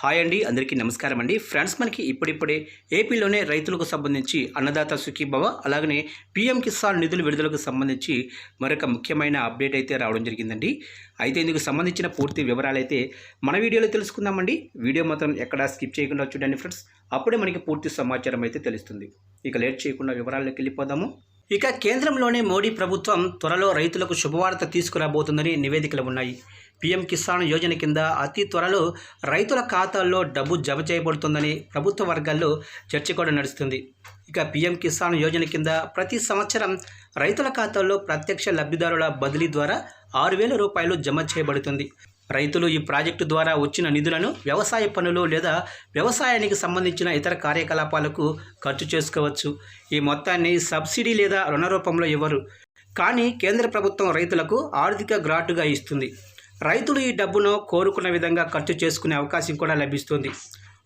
Hi అండి అందరికీ నమస్కారం అండి. ఫ్రెండ్స్ మనకి ఇప్పుడిప్పుడే ఏపీలోనే రైతులకు సంబంధించి అన్నదాత సుఖీభవ అలాగనే పీఎం కిసాన్ నిధుల విడుదలకు సంబంధించి మరొక ముఖ్యమైన అప్డేట్ అయితే రావడం జరిగిందండి. అయితే ఇందుకు సంబంధించిన పూర్తి వివరాలు అయితే మన వీడియోలో తెలుసుకుందామండి. వీడియో మాత్రం ఎక్కడా స్కిప్ చేయకుండా చూడండి ఫ్రెండ్స్. అప్పుడే మనకి పూర్తి సమాచారం అయితే తెలుస్తుంది. ఇక లేట్ చేయకుండా వివరాల్లోకి వెళ్ళిపోదాము. ఇక కేంద్రంలోనే మోడీ ప్రభుత్వం త్వరలో రైతులకు శుభవార్త తీసుకురాబోతుందని నివేదికలు ఉన్నాయి. పీఎం కిసాన్ యోజన కింద అతి త్వరలో రైతుల ఖాతాల్లో డబ్బు జమ చేయబడుతుందని ప్రభుత్వ వర్గాల్లో చర్చ కూడా నడుస్తుంది. ఇక పీఎం కిసాన్ యోజన కింద ప్రతి సంవత్సరం రైతుల ఖాతాల్లో ప్రత్యక్ష లబ్ధిదారుల బదిలీ ద్వారా ఆరు వేల రూపాయలు జమ చేయబడుతుంది. రైతులు ఈ ప్రాజెక్టు ద్వారా వచ్చిన నిధులను వ్యవసాయ పనులు లేదా వ్యవసాయానికి సంబంధించిన ఇతర కార్యకలాపాలకు ఖర్చు చేసుకోవచ్చు. ఈ మొత్తాన్ని సబ్సిడీ లేదా రుణ రూపంలో ఇవ్వరు. కానీ కేంద్ర ప్రభుత్వం రైతులకు ఆర్థిక గ్రాటుగా ఇస్తుంది. రైతులు ఈ డబ్బును కోరుకున్న విధంగా ఖర్చు చేసుకునే అవకాశం కూడా లభిస్తుంది.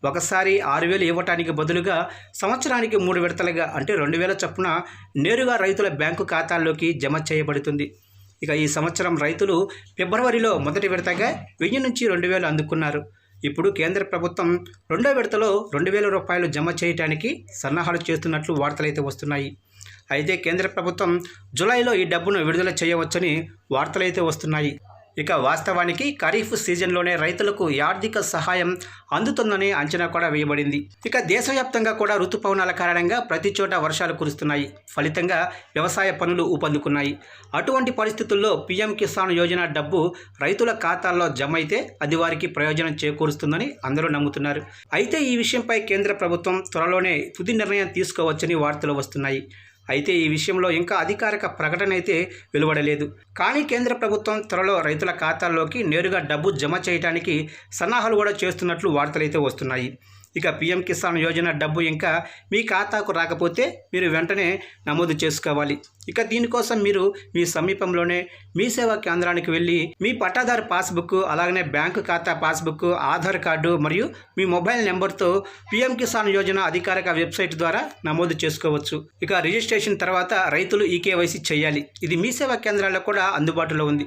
ఒకసారి ఆరు వేలు ఇవ్వటానికి బదులుగా సంవత్సరానికి మూడు విడతలుగా అంటే రెండు వేల చొప్పున నేరుగా రైతుల బ్యాంకు ఖాతాల్లోకి జమ చేయబడుతుంది. ఇక ఈ సంవత్సరం రైతులు ఫిబ్రవరిలో మొదటి విడతగా వెయ్యి నుంచి రెండు వేలు అందుకున్నారు. ఇప్పుడు కేంద్ర ప్రభుత్వం రెండో విడతలో రెండు వేల రూపాయలు జమ చేయడానికి సన్నాహాలు చేస్తున్నట్లు వార్తలైతే వస్తున్నాయి. అయితే కేంద్ర ప్రభుత్వం జులైలో ఈ డబ్బును విడుదల చేయవచ్చని వార్తలైతే వస్తున్నాయి. ఇక వాస్తవానికి ఖరీఫ్ సీజన్లోనే రైతులకు ఆర్థిక సహాయం అందుతుందని అంచనా కూడా వేయబడింది. ఇక దేశవ్యాప్తంగా కూడా ఋతుపవనాల కారణంగా ప్రతి చోట వర్షాలు కురుస్తున్నాయి. ఫలితంగా వ్యవసాయ పనులు ఊపందుకున్నాయి. అటువంటి పరిస్థితుల్లో పీఎం కిసాన్ యోజన డబ్బు రైతుల ఖాతాల్లో జమ అయితే అది వారికి ప్రయోజనం చేకూరుస్తుందని అందరూ నమ్ముతున్నారు. అయితే ఈ విషయంపై కేంద్ర ప్రభుత్వం త్వరలోనే తుది నిర్ణయం తీసుకోవచ్చని వార్తలు వస్తున్నాయి. అయితే ఈ విషయంలో ఇంకా అధికారిక ప్రకటన అయితే వెలువడలేదు. కానీ కేంద్ర ప్రభుత్వం త్వరలో రైతుల ఖాతాల్లోకి నేరుగా డబ్బు జమ చేయడానికి సన్నాహాలు కూడా చేస్తున్నట్లు వార్తలైతే వస్తున్నాయి. ఇక పీఎం కిసాన్ యోజన డబ్బు ఇంకా మీ ఖాతాకు రాకపోతే మీరు వెంటనే నమోదు చేసుకోవాలి. ఇక దీనికోసం మీరు మీ సమీపంలోనే మీ సేవా కేంద్రానికి వెళ్ళి మీ పట్టాదారు పాస్బుక్ అలాగనే బ్యాంకు ఖాతా పాస్బుక్ ఆధార్ కార్డు మరియు మీ మొబైల్ నెంబర్తో పీఎం కిసాన్ యోజన అధికారిక వెబ్సైట్ ద్వారా నమోదు చేసుకోవచ్చు. ఇక రిజిస్ట్రేషన్ తర్వాత రైతులు ఈ కేవైసీ చేయాలి. ఇది మీ సేవా కేంద్రాల్లో కూడా అందుబాటులో ఉంది.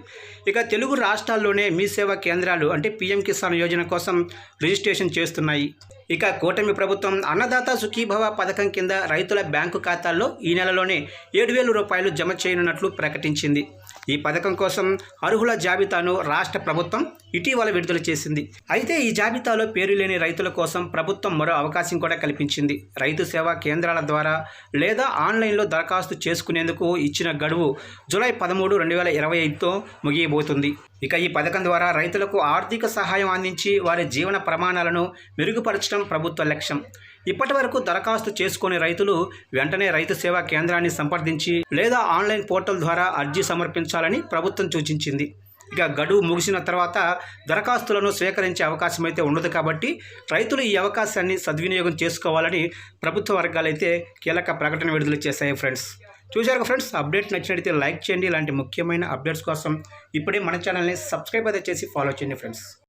ఇక తెలుగు రాష్ట్రాల్లోనే మీ సేవా కేంద్రాలు అంటే పీఎం కిసాన్ యోజన కోసం రిజిస్ట్రేషన్ చేస్తున్నాయి. ఇక కూటమి ప్రభుత్వం అన్నదాత సుఖీభవ పథకం కింద రైతుల బ్యాంకు ఖాతాల్లో ఈ నెలలోనే ఏడు వేల రూపాయలు జమ చేయనున్నట్లు ప్రకటించింది. ఈ పథకం కోసం అర్హుల జాబితాను రాష్ట్ర ప్రభుత్వం ఇటీవల విడుదల చేసింది. అయితే ఈ జాబితాలో పేరు లేని రైతుల కోసం ప్రభుత్వం మరో అవకాశం కూడా కల్పించింది. రైతు సేవా కేంద్రాల ద్వారా లేదా ఆన్లైన్లో దరఖాస్తు చేసుకునేందుకు ఇచ్చిన గడువు జూలై పదమూడు రెండు వేల ఇరవై ఐదుతో ముగియబోతుంది. ఇక ఈ పథకం ద్వారా రైతులకు ఆర్థిక సహాయం అందించి వారి జీవన ప్రమాణాలను మెరుగుపరచడం ప్రభుత్వ లక్ష్యం. ఇప్పటి వరకు దరఖాస్తు చేసుకునే రైతులు వెంటనే రైతు సేవా కేంద్రాన్ని సంప్రదించి లేదా ఆన్లైన్ పోర్టల్ ద్వారా అర్జీ సమర్పించాలని ప్రభుత్వం సూచించింది. ఇక గడువు ముగిసిన తర్వాత దరఖాస్తులను స్వీకరించే అవకాశం అయితే ఉండదు కాబట్టి రైతులు ఈ అవకాశాన్ని సద్వినియోగం చేసుకోవాలని ప్రభుత్వ వర్గాలైతే కీలక ప్రకటన విడుదల చేశాయి ఫ్రెండ్స్. చూశారు ఫ్రెండ్స్ అప్డేట్ నచ్చినట్లయితే లైక్ చేయండి. ఇలాంటి ముఖ్యమైన అప్డేట్స్ కోసం ఇప్పుడే మన ఛానల్ని సబ్స్క్రైబ్ అయితే చేసి ఫాలో చేయండి ఫ్రెండ్స్.